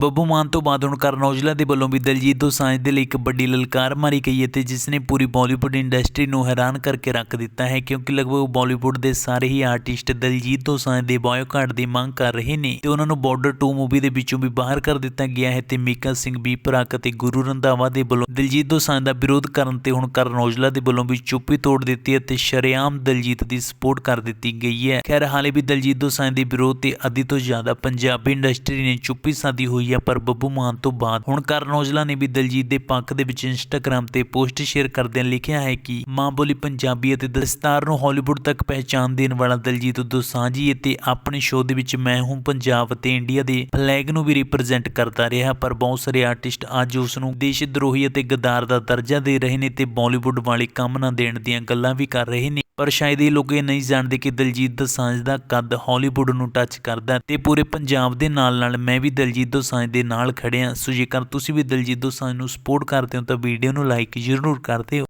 ਬੱਬੂ ਮਾਨ ਤੋਂ ਬਾਅਦ ਹੁਣ ਕਰਨ ਔਜਲਾ ਦੇ ਵੱਲੋਂ ਵੀ ਦਲਜੀਤ ਦੋਸਾਂਝ ਦੇ ਲਈ ਇੱਕ ਵੱਡੀ ਲਲਕਾਰ ਮਾਰੀ ਗਈ ਹੈ ਤੇ ਜਿਸ ਨੇ ਪੂਰੀ ਬਾਲੀਵੁੱਡ ਇੰਡਸਟਰੀ ਨੂੰ ਹੈਰਾਨ ਕਰਕੇ ਰੱਖ ਦਿੱਤਾ ਹੈ ਕਿਉਂਕਿ ਲਗਭਗ ਬਾਲੀਵੁੱਡ ਦੇ ਸਾਰੇ ਹੀ ਆਰਟਿਸਟ ਦਲਜੀਤ ਦੋਸਾਂਝ ਦੇ ਬਾਇਓਕਾਟ ਦੀ ਮੰਗ ਕਰ ਰਹੇ ਨੇ ਤੇ ਉਹਨਾਂ ਨੂੰ ਬਾਰਡਰ 2 ਮੂਵੀ ਦੇ ਵਿੱਚੋਂ ਵੀ ਬਾਹਰ ਕਰ ਦਿੱਤਾ ਗਿਆ ਹੈ ਤੇ ਮੀਕਾ ਸਿੰਘ ਵੀ ਪ੍ਰਾਕ ਅਤੇ ਗੁਰੂ ਰੰਧਾਵਾ ਦੇ ਵੱਲੋਂ ਦਲਜੀਤ ਦੋਸਾਂਝ ਦਾ ਵਿਰੋਧ ਕਰਨ ਤੇ ਹੁਣ ਕਰਨ ਔਜਲਾ ਦੇ ਵੱਲੋਂ ਵੀ ਚੁੱਪੀ ਤੋੜ ਦਿੱਤੀ ਅਤੇ ਤੇ ਸ਼ਰੇਆਮ ਦਲਜੀਤ ਦੀ ਸਪੋਰਟ ਕਰ ਦਿੱਤੀ ਗਈ ਹੈ। ਖੈਰ, ਹਾਲੇ ਵੀ ਦਲਜੀਤ ਦੋਸਾਂਝ ਦੇ ਵਿਰੋਧ ਤੇ ਅੱਧੀ ਤੋਂ ਜ਼ਿਆਦਾ ਪੰਜਾਬੀ ਇੰਡਸਟਰੀ ਨੇ ਚੁੱਪੀ ਸਾਦੀ ਹੋਈ ਹੈ ਪਰ ਬੱਬੂ ਮਾਨ ਤੋਂ ਬਾਅਦ ਹੁਣ ਕਰਨ ਔਜਲਾ ਨੇ ਵੀ ਦਲਜੀਤ ਦੇ ਪੱਖ ਦੇ ਵਿੱਚ ਇੰਸਟਾਗ੍ਰam ਤੇ ਪੋਸਟ ਸ਼ੇਅਰ ਕਰਦਿਆਂ ਲਿਖਿਆ ਹੈ ਕਿ ਮਾਂ ਬੋਲੀ ਪੰਜਾਬੀ ਅਤੇ ਦਸਤਾਰ ਨੂੰ ਹਾਲੀਵੁੱਡ ਤੱਕ ਪਹਿਚਾਨ ਦੇਣ ਵਾਲਾ ਦਲਜੀਤ ਦੋਸਾਂਝੀ ਅਤੇ ਆਪਣੇ ਸ਼ੋਅ ਦੇ ਵਿੱਚ ਮੈਂ ਹੂੰ ਪੰਜਾਬ ਅਤੇ ਇੰਡੀਆ ਦੇ ਫਲੈਗ ਨੂੰ ਵੀ ਰਿਪਰੈਜ਼ੈਂਟ ਕਰਦਾ ਰਿਹਾ, ਪਰ ਬਹੁਤ ਸਾਰੇ ਆਰਟਿਸਟ ਅੱਜ ਉਸ ਨੂੰ ਦੇਸ਼ ਦਰੋਹੀ ਅਤੇ ਗਦਾਰ ਦਾ ਦਰਜਾ ਦੇ ਰਹੇ ਨੇ ਤੇ ਬਾਲੀਵੁੱਡ ਵਾਲੇ ਕੰਮ ਨਾ ਦੇਣ ਦੀਆਂ ਗੱਲਾਂ ਵੀ ਕਰ ਰਹੇ ਨੇ। ਪਰ ਸ਼ਾਇਦ ਇਹ ਲੋਕ ਇਹ ਨਹੀਂ ਜਾਣਦੇ ਕਿ ਦਲਜੀਤ ਦੋਸਾਂਝ ਦਾ ਕੱਦ ਹਾਲੀਵੁੱਡ ਨੂੰ ਟੱਚ ਕਰਦਾ ਹੈ ਤੇ ਪੂਰੇ ਪੰਜਾਬ ਦੇ ਨਾਲ ਨਾਲ ਮੈਂ ਵੀ ਦਲਜੀਤ ਦੋਸਾਂਝ ਦੇ ਨਾਲ ਖੜਿਆ ਸੋ ਜੇਕਰ ਤੁਸੀਂ ਵੀ ਦਲਜੀਤ ਦੋਸਾਂਝ ਨੂੰ ਸਪੋਰਟ ਕਰਦੇ ਹੋ ਤਾਂ ਵੀਡੀਓ ਨੂੰ ਲਾਈਕ ਜ਼ਰੂਰ ਕਰ ਦਿਓ।